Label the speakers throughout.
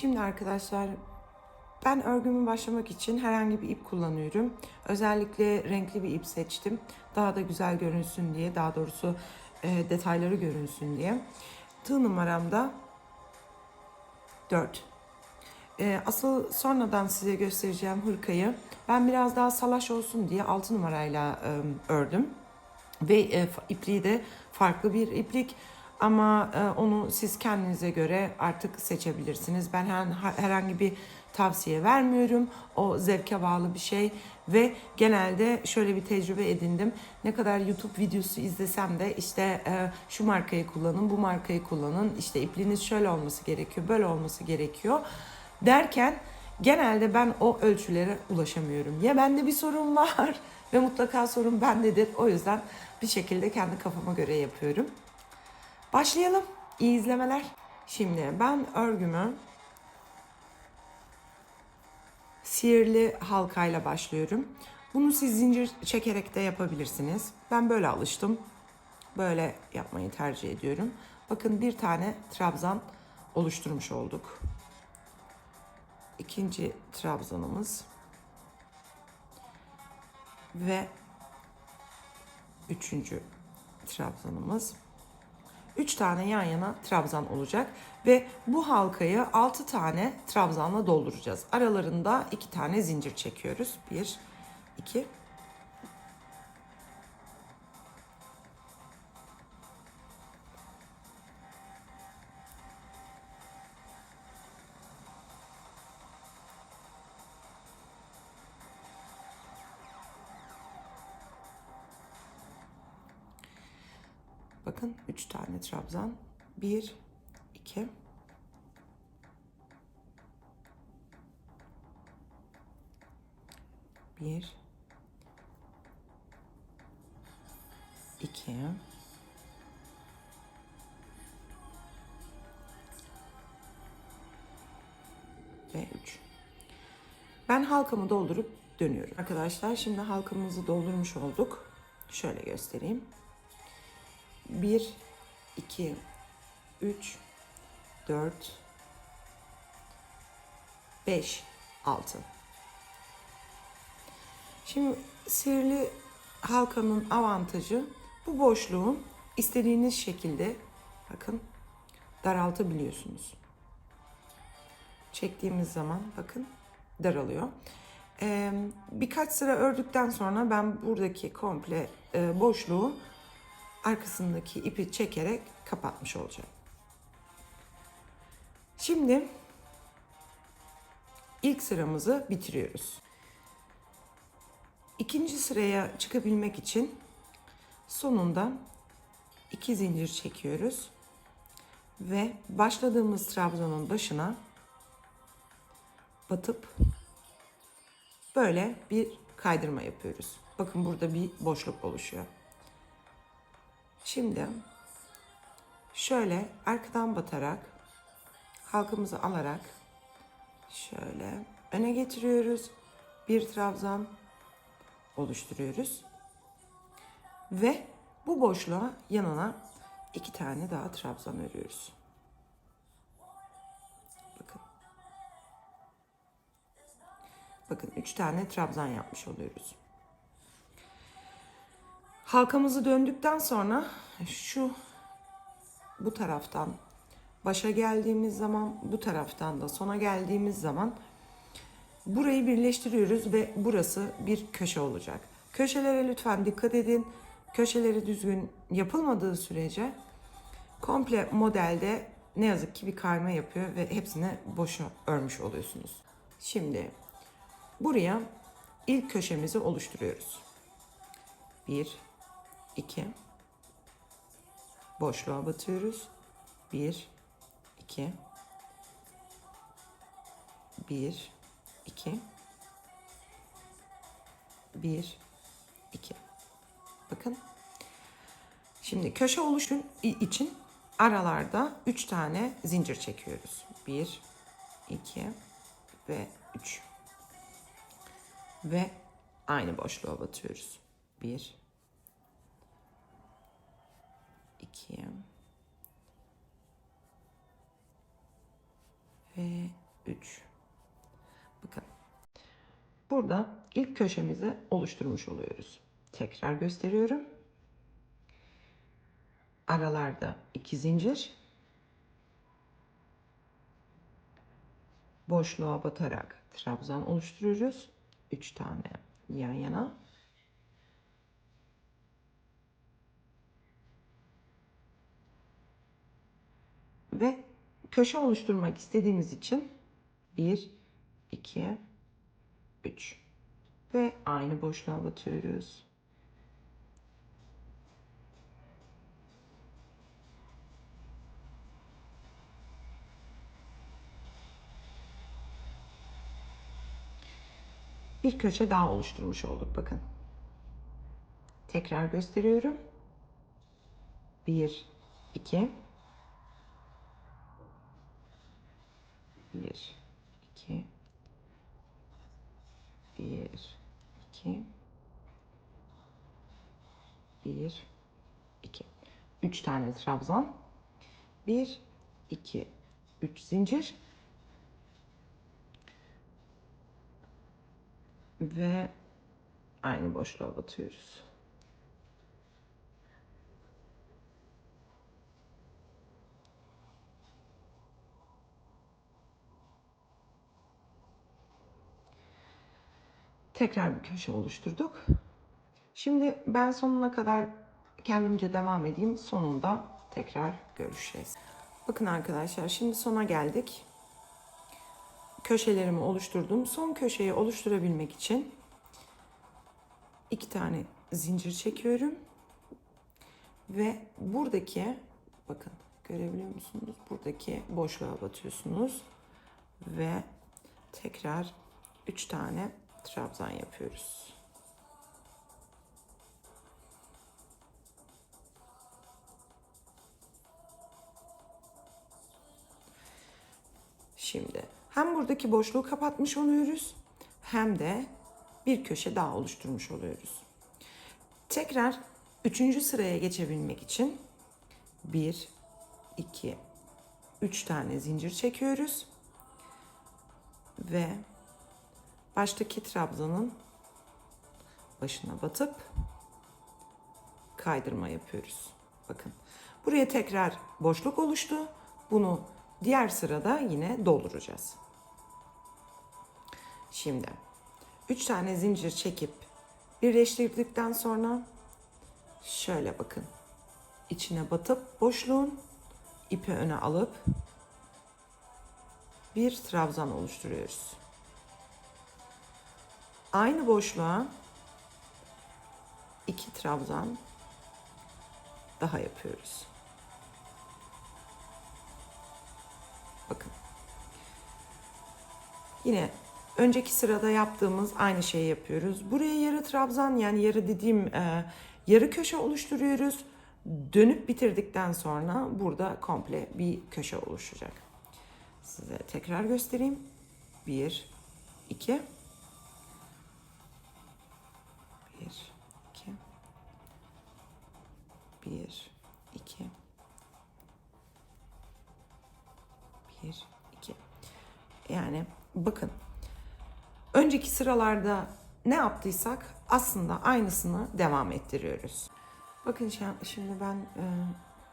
Speaker 1: Şimdi arkadaşlar ben örgümü başlamak için herhangi bir ip kullanıyorum. Özellikle renkli bir ip seçtim. Daha da güzel görünsün diye, daha doğrusu e, detayları görünsün diye. Tığ numaram da 4. E, asıl sonradan size göstereceğim hırkayı ben biraz daha salaş olsun diye 6 numarayla e, ördüm. Ve e, ipliği de farklı bir iplik. Ama e, onu siz kendinize göre artık seçebilirsiniz. Ben her- herhangi bir tavsiye vermiyorum. O zevke bağlı bir şey ve genelde şöyle bir tecrübe edindim. Ne kadar YouTube videosu izlesem de işte e, şu markayı kullanın, bu markayı kullanın. İşte ipliğiniz şöyle olması gerekiyor, böyle olması gerekiyor derken genelde ben o ölçülere ulaşamıyorum. Ya bende bir sorun var ve mutlaka sorun bendedir. O yüzden bir şekilde kendi kafama göre yapıyorum. Başlayalım. İyi izlemeler. Şimdi ben örgümü sihirli halkayla başlıyorum. Bunu siz zincir çekerek de yapabilirsiniz. Ben böyle alıştım. Böyle yapmayı tercih ediyorum. Bakın bir tane trabzan oluşturmuş olduk. İkinci trabzanımız ve üçüncü trabzanımız. 3 tane yan yana trabzan olacak ve bu halkayı 6 tane trabzanla dolduracağız. Aralarında 2 tane zincir çekiyoruz. 1 2 tane trabzan. Bir, iki. Bir. iki, Ve üç. Ben halkamı doldurup dönüyorum. Arkadaşlar şimdi halkamızı doldurmuş olduk. Şöyle göstereyim. 1, 2, 3, 4, 5, 6. Şimdi sihirli halkanın avantajı bu boşluğu istediğiniz şekilde bakın daraltabiliyorsunuz. Çektiğimiz zaman bakın daralıyor. Ee, birkaç sıra ördükten sonra ben buradaki komple e, boşluğu arkasındaki ipi çekerek kapatmış olacağım. Şimdi ilk sıramızı bitiriyoruz. İkinci sıraya çıkabilmek için sonunda iki zincir çekiyoruz ve başladığımız trabzanın başına batıp böyle bir kaydırma yapıyoruz. Bakın burada bir boşluk oluşuyor. Şimdi şöyle arkadan batarak halkamızı alarak şöyle öne getiriyoruz. Bir trabzan oluşturuyoruz. Ve bu boşluğa yanına iki tane daha trabzan örüyoruz. Bakın. Bakın üç tane trabzan yapmış oluyoruz. Halkamızı döndükten sonra şu bu taraftan başa geldiğimiz zaman bu taraftan da sona geldiğimiz zaman burayı birleştiriyoruz ve burası bir köşe olacak. Köşelere lütfen dikkat edin. Köşeleri düzgün yapılmadığı sürece komple modelde ne yazık ki bir kayma yapıyor ve hepsini boşa örmüş oluyorsunuz. Şimdi buraya ilk köşemizi oluşturuyoruz. 1 2 boşluğa batıyoruz. 1 2 1 2 1 2 Bakın. Şimdi köşe oluşun için aralarda 3 tane zincir çekiyoruz. 1 2 ve 3 ve aynı boşluğa batıyoruz. 1 2 ve 3. Bakın. Burada ilk köşemizi oluşturmuş oluyoruz. Tekrar gösteriyorum. Aralarda iki zincir. Boşluğa batarak trabzan oluşturuyoruz. 3 tane yan yana. Ve köşe oluşturmak istediğimiz için 1, 2, 3 ve aynı boşluğa batıyoruz. Bir köşe daha oluşturmuş olduk bakın. Tekrar gösteriyorum. 1 2 1 2 1 2 1 2 3 tane trabzan. 1 2 3 zincir. Ve aynı boşluğa batıyoruz. Tekrar bir köşe oluşturduk. Şimdi ben sonuna kadar kendimce devam edeyim. Sonunda tekrar görüşeceğiz. Bakın arkadaşlar şimdi sona geldik. Köşelerimi oluşturdum. Son köşeyi oluşturabilmek için iki tane zincir çekiyorum. Ve buradaki bakın görebiliyor musunuz? Buradaki boşluğa batıyorsunuz. Ve tekrar üç tane trabzan yapıyoruz. Şimdi hem buradaki boşluğu kapatmış oluyoruz hem de bir köşe daha oluşturmuş oluyoruz. Tekrar üçüncü sıraya geçebilmek için bir, iki, üç tane zincir çekiyoruz ve baştaki trabzanın başına batıp kaydırma yapıyoruz. Bakın. Buraya tekrar boşluk oluştu. Bunu diğer sırada yine dolduracağız. Şimdi 3 tane zincir çekip birleştirdikten sonra şöyle bakın. içine batıp boşluğun ipi öne alıp bir trabzan oluşturuyoruz. Aynı boşluğa iki trabzan daha yapıyoruz. Bakın. Yine önceki sırada yaptığımız aynı şeyi yapıyoruz. Buraya yarı trabzan yani yarı dediğim e, yarı köşe oluşturuyoruz. Dönüp bitirdikten sonra burada komple bir köşe oluşacak. Size tekrar göstereyim. Bir, iki. Bir, iki. Bir, iki. Bir, iki. Yani bakın. Önceki sıralarda ne yaptıysak aslında aynısını devam ettiriyoruz. Bakın şi- şimdi ben e,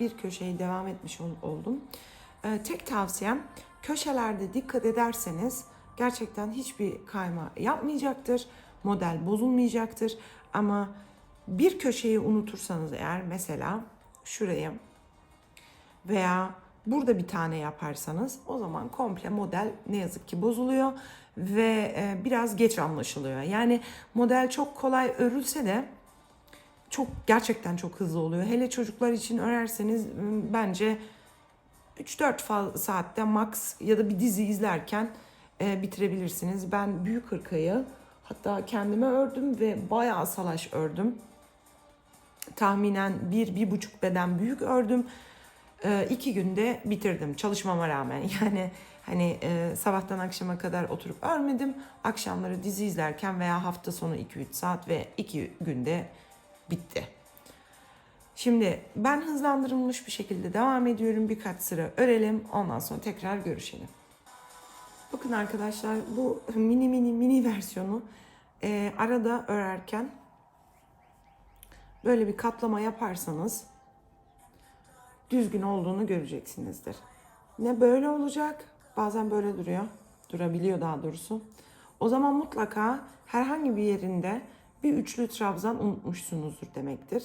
Speaker 1: bir köşeyi devam etmiş ol- oldum. E, Tek tavsiyem köşelerde dikkat ederseniz gerçekten hiçbir kayma yapmayacaktır. Model bozulmayacaktır. Ama bir köşeyi unutursanız eğer mesela şuraya veya burada bir tane yaparsanız o zaman komple model ne yazık ki bozuluyor ve e, biraz geç anlaşılıyor. Yani model çok kolay örülse de çok gerçekten çok hızlı oluyor. Hele çocuklar için örerseniz bence 3-4 fa- saatte max ya da bir dizi izlerken e, bitirebilirsiniz. Ben büyük hırkayı hatta kendime ördüm ve bayağı salaş ördüm. Tahminen bir, bir buçuk beden büyük ördüm. E, iki günde bitirdim çalışmama rağmen. Yani hani e, sabahtan akşama kadar oturup örmedim. Akşamları dizi izlerken veya hafta sonu 2-3 saat ve 2 günde bitti. Şimdi ben hızlandırılmış bir şekilde devam ediyorum. Birkaç sıra örelim. Ondan sonra tekrar görüşelim. Bakın arkadaşlar bu mini mini mini versiyonu e, arada örerken böyle bir katlama yaparsanız düzgün olduğunu göreceksinizdir. Ne böyle olacak bazen böyle duruyor durabiliyor daha doğrusu. O zaman mutlaka herhangi bir yerinde bir üçlü trabzan unutmuşsunuzdur demektir.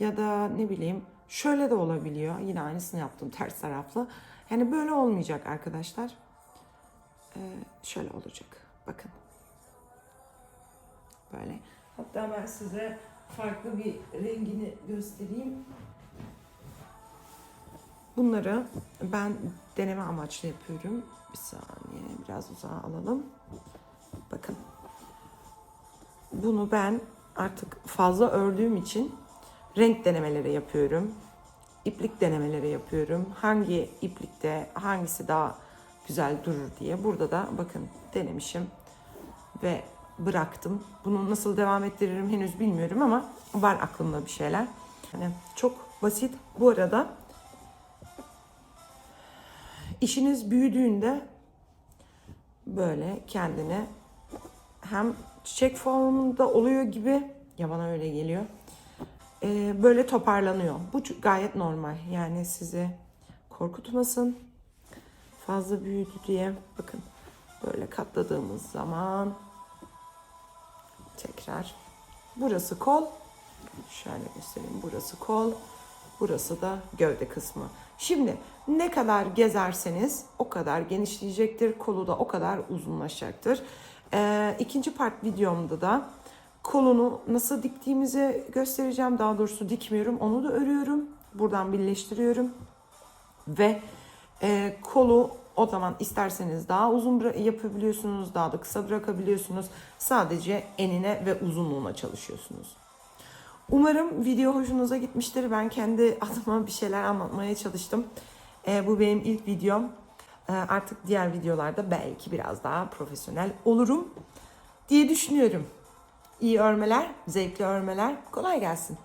Speaker 1: Ya da ne bileyim şöyle de olabiliyor. Yine aynısını yaptım ters taraflı. Yani böyle olmayacak arkadaşlar. Ee, şöyle olacak. Bakın. Böyle. Hatta ben size farklı bir rengini göstereyim. Bunları ben deneme amaçlı yapıyorum. Bir saniye biraz uzağa alalım. Bakın. Bunu ben artık fazla ördüğüm için renk denemeleri yapıyorum. İplik denemeleri yapıyorum. Hangi iplikte hangisi daha güzel durur diye. Burada da bakın denemişim ve bıraktım. Bunu nasıl devam ettiririm henüz bilmiyorum ama var aklımda bir şeyler. Yani çok basit. Bu arada işiniz büyüdüğünde böyle kendine hem çiçek formunda oluyor gibi ya bana öyle geliyor. Ee, böyle toparlanıyor. Bu gayet normal. Yani sizi korkutmasın. Fazla büyüdü diye. Bakın böyle katladığımız zaman tekrar burası kol. Şöyle göstereyim. Burası kol. Burası da gövde kısmı. Şimdi ne kadar gezerseniz o kadar genişleyecektir. Kolu da o kadar uzunlaşacaktır. Ee, ikinci part videomda da kolunu nasıl diktiğimizi göstereceğim. Daha doğrusu dikmiyorum. Onu da örüyorum. Buradan birleştiriyorum. Ve e, kolu o zaman isterseniz daha uzun yapabiliyorsunuz. Daha da kısa bırakabiliyorsunuz. Sadece enine ve uzunluğuna çalışıyorsunuz. Umarım video hoşunuza gitmiştir. Ben kendi adıma bir şeyler anlatmaya çalıştım. Ee, bu benim ilk videom. Ee, artık diğer videolarda belki biraz daha profesyonel olurum diye düşünüyorum. İyi örmeler, zevkli örmeler. Kolay gelsin.